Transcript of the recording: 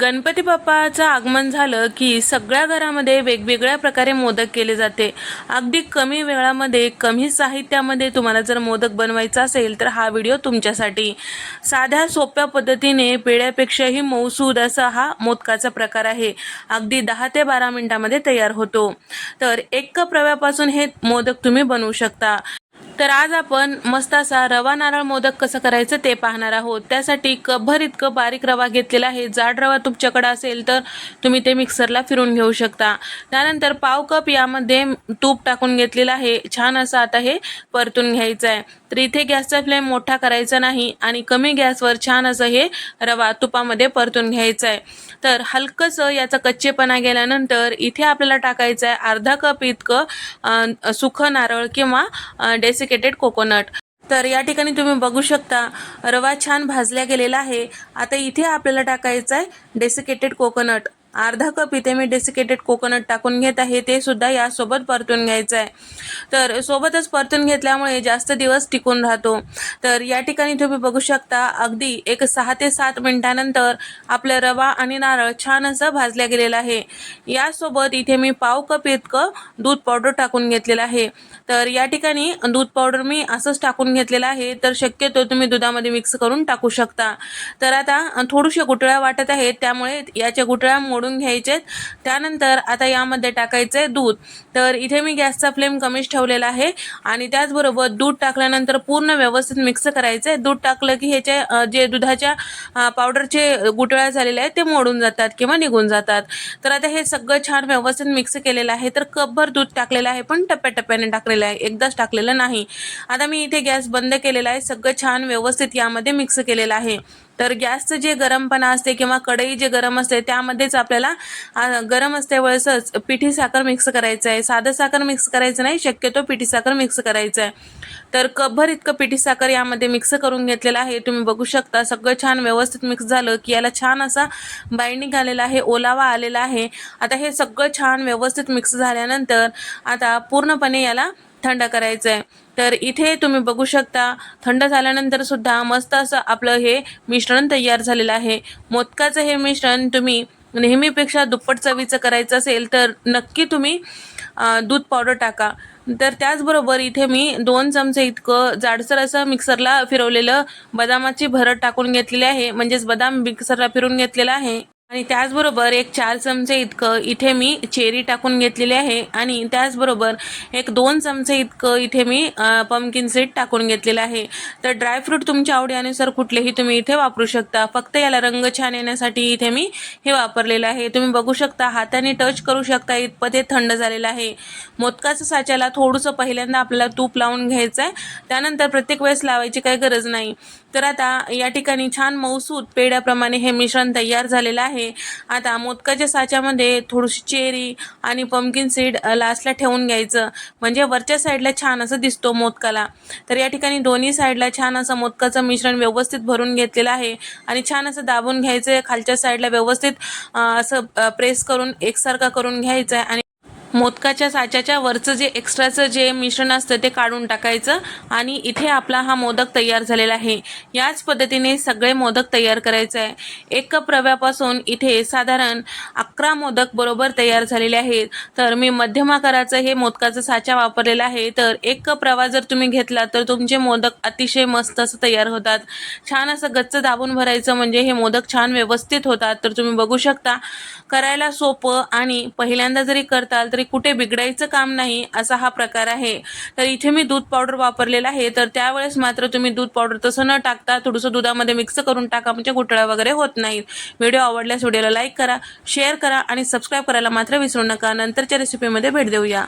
गणपती बाप्पाचं आगमन झालं की सगळ्या घरामध्ये वेगवेगळ्या प्रकारे मोदक केले जाते. अगदी कमी वेळामध्ये कमी साहित्यामध्ये तुम्हाला जर मोदक बनवायचा असेल तर हा व्हिडिओ तुमच्यासाठी. साध्या सोप्या पद्धतीने पेढ्यापेक्षाही मऊसूद असा हा मोदकाचा प्रकार आहे. अगदी दहा ते बारा मिनिटामध्ये तयार होतो. तर एक कप रव्यापासून हे मोदक तुम्ही बनवू शकता. तर आज आपण मस्त असा रवा नारळ मोदक कसं करायचं ते पाहणार आहोत. त्यासाठी कपभर इतकं बारीक रवा घेतलेला आहे. जाड रवा तुमच्याकडे असेल तर तुम्ही ते मिक्सरला फिरून घेऊ शकता. त्यानंतर पाव कप यामध्ये तूप टाकून घेतलेलं आहे. छान असं आता हे परतून घ्यायचं आहे तर इथे गॅसचा फ्लेम मोठा करायचा नाही आणि कमी गॅसवर छान असं हे रवा तुपामध्ये परतून घ्यायचं आहे. तर हलकंसं याचा कच्चेपणा गेल्यानंतर इथे आपल्याला टाकायचं आहे अर्धा कप इतकं सुखं नारळ किंवा डेसिकेटेड कोकोनट तर या ठिकाणी तुम्ही बघू शकता रवा छान भाजल्या गेलेला आहे. आता इथे आपल्याला टाकायचा आहे डेसिकेटेड कोकोनट अर्धा कप इथे मी डेसिकेटेड कोकोनट टाकून घेत आहे. ते सुद्धा यासोबत परतून घ्यायचं आहे तर सोबतच परतून घेतल्यामुळे जास्त दिवस टिकून राहतो. तर या ठिकाणी तुम्ही बघू शकता अगदी एक सहा ते सात मिनिटानंतर आपलं रवा आणि नारळ छान असं भाजल्या गेलेला आहे. यासोबत इथे मी पाव कप इतकं दूध पावडर टाकून घेतलेलं आहे. तर या ठिकाणी दूध पावडर मी असंच टाकून घेतलेलं आहे. तर शक्यतो तुम्ही दुधामध्ये मिक्स करून टाकू शकता. तर आता थोडीशा गुटळ्या वाटत आहेत. त्यामुळे याच्या गुटळ्या मोडून घ्यायचे त्यानंतर आता यामध्ये टाकायचं आहे दूध. तर इथे मी गॅसचा फ्लेम कमीच ठेवलेला आहे आणि त्याचबरोबर दूध टाकल्यानंतर पूर्ण व्यवस्थित मिक्स करायचं आहे दूध टाकलं की ह्याच्या जे दुधाच्या पावडरचे गुटळ्या झालेले आहेत ते मोडून जातात किंवा निघून जातात. तर आता हे सगळं छान व्यवस्थित मिक्स केलेलं आहे. तर कपभर दूध टाकलेलं आहे पण टप्प्याटप्प्याने टाकलेलं आहे. एकदाच टाकलेलं नाही. आता मी इथे गॅस बंद केलेला आहे. सगळं छान व्यवस्थित यामध्ये मिक्स केलेलं आहे. तर गॅसचं जे गरमपणा असते किंवा कढई जे गरम असते त्यामध्येच आपल्याला गरम असतेवेळेसच पिठी साखर मिक्स करायचं आहे. साधं साखर मिक्स करायचं नाही शक्यतो पिठी साखर मिक्स करायचं आहे तर कपभर इतकं पिठी साखर यामध्ये मिक्स करून घेतलेलं आहे. तुम्ही बघू शकता सगळं छान व्यवस्थित मिक्स झालं की याला छान असा बाइंडिंग आलेला आहे ओलावा आलेला आहे. आता हे सगळं छान व्यवस्थित मिक्स झाल्यानंतर आता पूर्णपणे याला थंड करायचं आहे तर इथे तुम्ही बघू शकता थंड झाल्यानंतर सुद्धा मस्त असं आपलं हे मिश्रण तयार झालेलं आहे. मोदकाचं हे मिश्रण तुम्ही नेहमीपेक्षा दुप्पट चवीचं करायचं असेल तर नक्की तुम्ही दूध पावडर टाका. तर त्याचबरोबर इथे मी दोन चमचे इतकं जाडसर असं मिक्सरला फिरवलेलं बदामाची भरत टाकून घेतलेली आहे. म्हणजेच बदाम मिक्सरला फिरून घेतलेला आहे. आणि त्याचबरोबर एक चार चमचे इतकं इथे मी चेरी टाकून घेतलेली आहे. आणि त्याचबरोबर एक दोन चमचे इतकं इथे मी पम्किन सीड टाकून घेतलेलं आहे. तर ड्रायफ्रूट तुमच्या आवडीनुसार कुठलेही तुम्ही इथे वापरू शकता. फक्त याला रंग छान येण्यासाठी इथे मी हे वापरलेलं आहे. तुम्ही बघू शकता हाताने टच करू शकता इतपत हे थंड झालेलं आहे. मोदकाचं साच्याला थोडंसं पहिल्यांदा आपल्याला तूप लावून घ्यायचं आहे त्यानंतर प्रत्येक वेळेस लावायची काही गरज नाही. तर आता या ठिकाणी छान मऊसूद पेड्याप्रमाणे हे मिश्रण तयार झालेलं आहे. आता मोदकाच्या साच्यामध्ये थोडीशी चेरी आणि पमकिन सीड लास्टला ठेवून घ्यायचं. म्हणजे वरच्या साईडला छान असं दिसतो मोदकाला. तर या ठिकाणी दोन्ही साईडला छान असं मोदकाचं मिश्रण व्यवस्थित भरून घेतलेलं आहे. आणि छान असं दाबून घ्यायचं खालच्या साईडला व्यवस्थित असं प्रेस करून एकसारखा करून घ्यायचं आहे. आणि मोदकाच्या साच्याच्या वरचं जे एक्स्ट्राचं जे मिश्रण असतं ते काढून टाकायचं आणि इथे आपला हा मोदक तयार झालेला आहे. याच पद्धतीने सगळे मोदक तयार करायचे आहे. एक कप रव्यापासून इथे साधारण अकरा मोदक बरोबर तयार झालेले आहेत. तर मी मध्यम आकाराचं हे मोदकाचं साचा वापरलेला आहे. तर एक कप रवा जर तुम्ही घेतला तर तुमचे मोदक अतिशय मस्त असं तयार होतात. छान असं गच्च दाबून भरायचं म्हणजे हे मोदक छान व्यवस्थित होतात. तर तुम्ही बघू शकता करायला सोपं आणि पहिल्यांदा जरी करताल तरी कुठे बिघडायचं काम नाही असा हा प्रकार आहे. तर इथे मी दूध पावडर वापरलेला आहे. तर त्यावेळेस मात्र तुम्ही दूध पावडर तसं न टाकता थोडंसं दुधामध्ये मिक्स करून टाका. म्हणजे गुठळ्या वगैरे होत नाहीत व्हिडिओ आवडल्यास व्हिडिओला लाईक करा शेअर करा आणि सबस्क्राईब करायला मात्र विसरू नका. नंतरच्या रेसिपीमध्ये भेट देऊया.